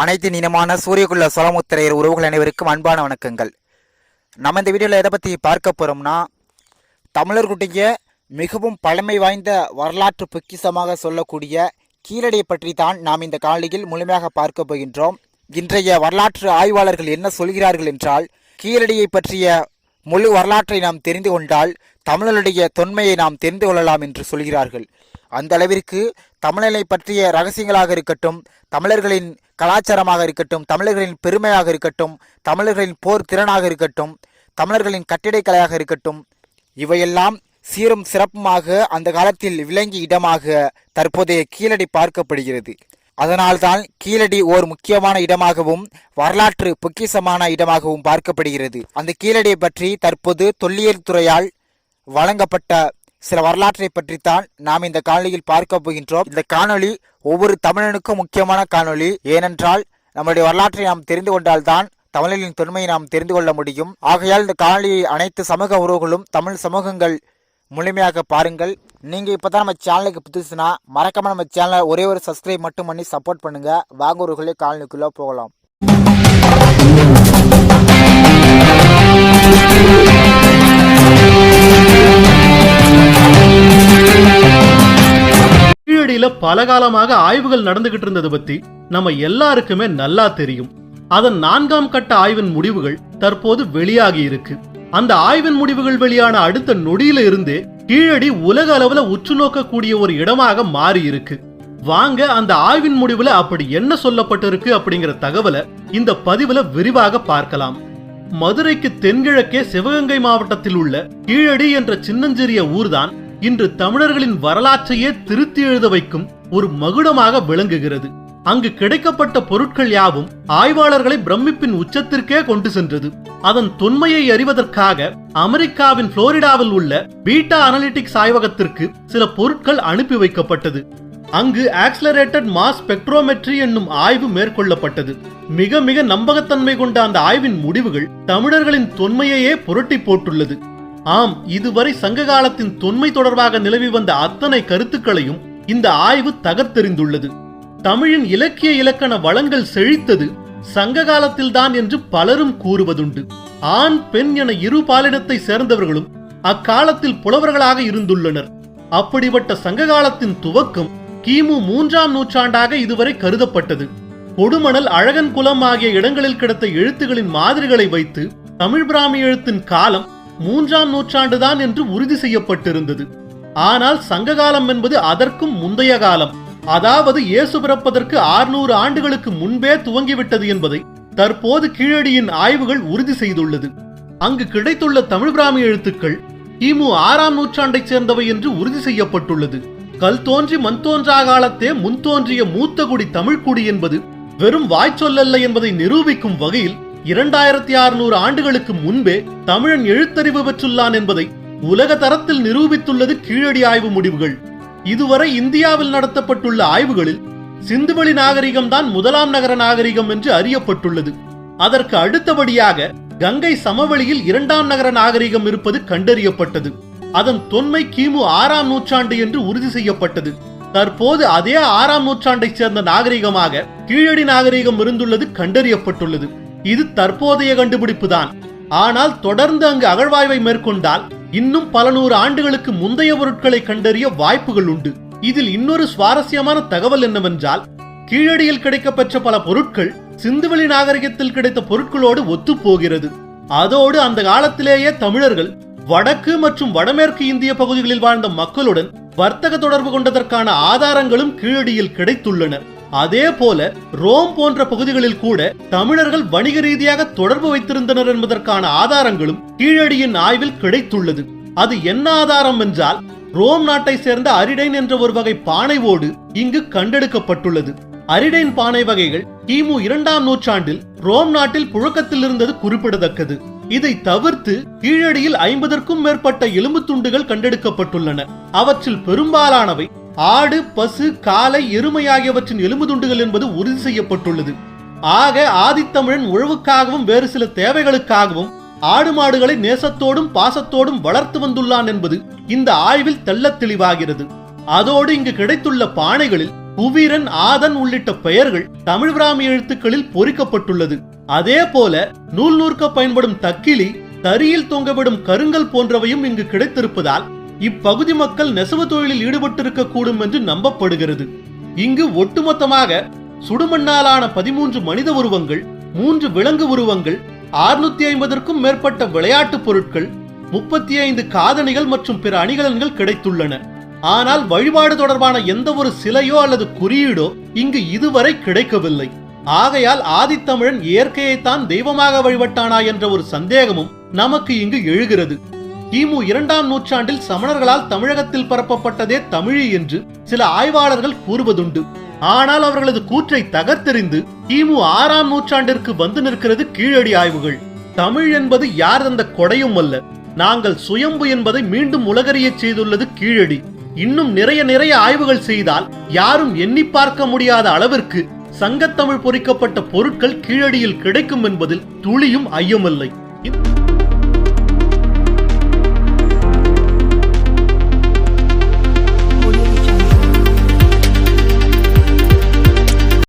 அனைத்து இனமான சூரியகுள்ள சோழமுத்திரையர் உறவுகள் அனைவருக்கும் அன்பான வணக்கங்கள். நம்ம இந்த வீடியோவில் எதை பற்றி பார்க்க போகிறோம்னா தமிழர்களுடைய மிகவும் பழமை வாய்ந்த வரலாற்று பொக்கிஷமாக சொல்லக்கூடிய கீழடியை பற்றி தான் நாம் இந்த காலையில் முழுமையாக பார்க்க போகின்றோம். இன்றைய வரலாற்று ஆய்வாளர்கள் என்ன சொல்கிறார்கள் என்றால் கீழடியை பற்றிய முழு வரலாற்றை நாம் தெரிந்து கொண்டால் தமிழருடைய தொன்மையை நாம் தெரிந்து கொள்ளலாம் என்று சொல்கிறார்கள். அந்த அளவிற்கு தமிழனை பற்றிய ரகசியங்களாக இருக்கட்டும் தமிழர்களின் கலாச்சாரமாக இருக்கட்டும் தமிழர்களின் பெருமையாக இருக்கட்டும் தமிழர்களின் போர் திறனாக இருக்கட்டும் தமிழர்களின் கட்டிடக்கலையாக இருக்கட்டும் இவையெல்லாம் சீரும் சிறப்புமாக அந்த காலத்தில் விளங்கிய இடமாக தற்போதைய கீழடி பார்க்கப்படுகிறது. அதனால்தான் கீழடி ஓர் முக்கியமான இடமாகவும் வரலாற்று பொக்கிஷமான இடமாகவும் பார்க்கப்படுகிறது. அந்த கீழடியை பற்றி தற்போது தொல்லியல் துறையால் வழங்கப்பட்ட சில வரலாற்றை பற்றித்தான் நாம் இந்த காணொலியில் பார்க்க போகின்றோம். இந்த காணொலி ஒவ்வொரு தமிழனுக்கும் முக்கியமான காணொளி. ஏனென்றால் நம்முடைய வரலாற்றை நாம் தெரிந்து கொண்டால்தான் தமிழரின் தொன்மையை நாம் தெரிந்து கொள்ள முடியும். ஆகையால் இந்த காணொலியை அனைத்து சமூக உறவுகளும் தமிழ் சமூகங்கள் முழுமையாக பாருங்கள். நீங்கள் இப்போ தான் நம்ம சேனலுக்கு புதுசுனா மறக்காம நம்ம சேனலை ஒரே ஒரு சப்ஸ்கிரைப் மட்டும் பண்ணி சப்போர்ட் பண்ணுங்கள் வாங்க ஒருகளே போகலாம். கீழடியில பல காலமாக ஆய்வுகள் நடந்துகிட்டு இருந்தது பத்தி நம்ம எல்லாருக்குமே நல்லா தெரியும். அதன் நான்காம் கட்ட ஆய்வின் முடிவுகள் தற்போது வெளியாகி இருக்கு. அந்த ஆய்வின் முடிவுகள் வெளியான அடுத்த நொடியில இருந்தே கீழடி உலக அளவுல உற்று நோக்கக்கூடிய ஒரு இடமாக மாறி இருக்கு. வாங்க அந்த ஆய்வின் முடிவுல அப்படி என்ன சொல்லப்பட்டிருக்கு அப்படிங்கிற தகவலை இந்த பதிவுல விரிவாக பார்க்கலாம். மதுரைக்கு தென்கிழக்கே சிவகங்கை மாவட்டத்தில் உள்ள கீழடி என்ற சின்னஞ்சிறிய ஊர்தான் இன்று தமிழர்களின் வரலாற்றையே திருத்தி எழுத வைக்கும் ஒரு மகுடமாக விளங்குகிறது. அங்கு கிடைக்கப்பட்ட பொருட்கள் யாவும் ஆய்வாளர்களை பிரமிப்பின் உச்சத்திற்கே கொண்டு சென்றது. அதன் தொன்மையை அறிவதற்காக அமெரிக்காவின் புளோரிடாவில் உள்ள பீட்டா அனலிட்டிக்ஸ் ஆய்வகத்திற்கு சில பொருட்கள் அனுப்பி வைக்கப்பட்டது. அங்கு ஆக்சலரேட்டட் மாஸ் ஸ்பெக்ட்ரோமெட்ரி என்னும் ஆய்வு மேற்கொள்ளப்பட்டது. மிக மிக நம்பகத்தன்மை கொண்ட அந்த ஆய்வின் முடிவுகள் தமிழர்களின் தொன்மையையே புரட்டி போட்டுள்ளது. ஆம் இதுவரை சங்க காலத்தின் தொன்மை தொடர்பாக நிலவி வந்த அத்தனை கருத்துக்களையும் இந்த ஆய்வு தகர்த்தெறிந்துள்ளது. தமிழின் இலக்கிய இலக்கண வளங்கள் செழித்தது சங்க காலத்தில்தான் என்று பலரும் கூறுவதுண்டு. ஆண் பெண் என இரு பாலினத்தை சேர்ந்தவர்களும் அக்காலத்தில் புலவர்களாக இருந்துள்ளனர். அப்படிப்பட்ட சங்க காலத்தின் துவக்கம் கிமு மூன்றாம் நூற்றாண்டாக இதுவரை கருதப்பட்டது. கொடுமணல் அழகன் குலம் ஆகிய இடங்களில் கிடைத்த எழுத்துகளின் மாதிரிகளை வைத்து தமிழ் பிராமி எழுத்தின் காலம் மூன்றாம் நூற்றாண்டுதான் என்று உறுதி செய்யப்பட்டிருந்தது. ஆனால் சங்ககாலம் என்பது அதற்கும் முந்தைய காலம். அதாவது இயேசு பிறப்பதற்கு ஆறுநூறு ஆண்டுகளுக்கு முன்பே துவங்கிவிட்டது என்பதை தற்போது கீழடியின் ஆய்வுகள் உறுதி செய்துள்ளது. அங்கு கிடைத்துள்ள தமிழ் பிராமி எழுத்துக்கள் கிமு ஆறாம் நூற்றாண்டைச் சேர்ந்தவை என்று உறுதி செய்யப்பட்டுள்ளது. கல் தோன்றி மண் தோன்றா காலத்தே முன் தோன்றிய மூத்த குடி தமிழ்குடி என்பது வெறும் வாய்ச்சொல்லல்ல என்பதை நிரூபிக்கும் வகையில் இரண்டாயிரத்தி அறுநூறு ஆண்டுகளுக்கு முன்பே தமிழன் எழுத்தறிவு பெற்றுள்ளான் என்பதை உலக தரத்தில் நிரூபித்துள்ளது கீழடி ஆய்வு முடிவுகள். இதுவரை இந்தியாவில் நடத்தப்பட்டுள்ள ஆய்வுகளில் சிந்துவெளி நாகரிகம்தான் முதலாம் நகர நாகரிகம் என்று அறியப்பட்டுள்ளது. அதற்கு அடுத்தபடியாக கங்கை சமவெளியில் இரண்டாம் நகர நாகரிகம் இருப்பது கண்டறியப்பட்டது. அதன் தொன்மை கிமு ஆறாம் நூற்றாண்டு என்று உறுதி செய்யப்பட்டது. தற்போது அதே ஆறாம் நூற்றாண்டைச் சேர்ந்த நாகரிகமாக கீழடி நாகரிகம் இருந்துள்ளது கண்டறியப்பட்டுள்ளது. இது தற்போதைய கண்டுபிடிப்பு தான் ஆனால் தொடர்ந்து அங்கு அகழ்வாய்வை மேற்கொண்டால் இன்னும் பல நூறு ஆண்டுகளுக்கு முந்தைய பொருட்களை கண்டறிய வாய்ப்புகள் உண்டு. இதில் இன்னொரு சுவாரஸ்யமான தகவல் என்னவென்றால் கீழடியில் கிடைக்கப்பெற்ற பல பொருட்கள் சிந்துவெளி நாகரிகத்தில் கிடைத்த பொருட்களோடு ஒத்துப்போகிறது அதோடு அந்த காலத்திலேயே தமிழர்கள் வடக்கு மற்றும் வடமேற்கு இந்திய பகுதிகளில் வாழ்ந்த மக்களுடன் வர்த்தக தொடர்பு கொண்டதற்கான ஆதாரங்களும் கீழடியில் கிடைத்துள்ளன. அதே போல ரோம் போன்ற பகுதிகளில் கூட தமிழர்கள் வணிக ரீதியாக தொடர்பு வைத்திருந்தனர் என்பதற்கான ஆதாரங்களும் கீழடியின் ஆய்வில் கிடைத்துள்ளது. அது என்ன ஆதாரம் என்றால் ரோம் நாட்டை சேர்ந்த அரிடைன் என்ற ஒரு வகை பானை ஓடு இங்கு கண்டெடுக்கப்பட்டுள்ளது. அரிடைன் பானை வகைகள் கிமு இரண்டாம் நூற்றாண்டில் ரோம் நாட்டில் புழக்கத்தில் இருந்தது குறிப்பிடத்தக்கது. இதை தவிர்த்து கீழடியில் ஐம்பதற்கும் மேற்பட்ட எலும்பு துண்டுகள் கண்டெடுக்கப்பட்டுள்ளன. அவற்றில் பெரும்பாலானவை ஆடு பசு காளை எருமை ஆகியவற்றின் எலும்பு துண்டுகள் என்பது உறுதி செய்யப்பட்டுள்ளது. ஆக ஆதித்தமிழன் உழவுக்காகவும் வேறு சில தேவைகளுக்காகவும் ஆடு மாடுகளை நேசத்தோடும் பாசத்தோடும் வளர்த்து வந்துள்ளான் என்பது இந்த ஆய்வில் தெள்ளத் தெளிவாகிறது. அதோடு இங்கு கிடைத்துள்ள பானைகளில் குவீரன் ஆதன் உள்ளிட்ட பெயர்கள் தமிழ் பிராமி எழுத்துக்களில் பொறிக்கப்பட்டுள்ளது. அதே போல நூல் நூற்க பயன்படும் தக்கிலி தரியில் தொங்கவிடும் கருங்கல் போன்றவையும் இங்கு கிடைத்திருப்பதால் இப்பகுதி மக்கள் நெசவு தொழிலில் ஈடுபட்டிருக்க கூடும் என்று நம்பப்படுகிறது. இங்கு ஒட்டுமொத்தமாக சுடுமண்ணாலான பதிமூன்று மனித உருவங்கள் மூன்று விலங்கு உருவங்கள் ஆறுநூத்தி ஐம்பதற்கும் மேற்பட்ட விளையாட்டுப் பொருட்கள் முப்பத்தி ஐந்து காதணிகள் மற்றும் பிற அணிகலன்கள் கிடைத்துள்ளன. ஆனால் வழிபாடு தொடர்பான எந்த ஒரு சிலையோ அல்லது குறியீடோ இங்கு இதுவரை கிடைக்கவில்லை. ஆகையால் ஆதித்தமிழன் இயற்கையைத்தான் தெய்வமாக வழிபட்டானா என்ற ஒரு சந்தேகமும் நமக்கு இங்கு எழுகிறது. கிமு இரண்டாம் நூற்றாண்டில் சமணர்களால் தமிழகத்தில் பரப்பப்பட்டதே தமிழி என்று சில ஆய்வாளர்கள் கூறுவதுண்டு. ஆனால் அவர்களது கூற்றை தகர்த்தெறிந்து கிமு ஆறாம் நூற்றாண்டிற்கு வந்து நிற்கிறது கீழடி ஆய்வுகள். தமிழ் என்பது யார் தந்த கொடையும் அல்ல. நாங்கள் சுயம்பு என்பதை மீண்டும் உலகறிய செய்துள்ளது கீழடி. இன்னும் நிறைய நிறைய ஆய்வுகள் செய்தால் யாரும் எண்ணி பார்க்க முடியாத அளவிற்கு சங்கத்தமிழ் பொறிக்கப்பட்ட பொருட்கள் கீழடியில் கிடைக்கும் என்பதில் துளியும் ஐயமில்லை.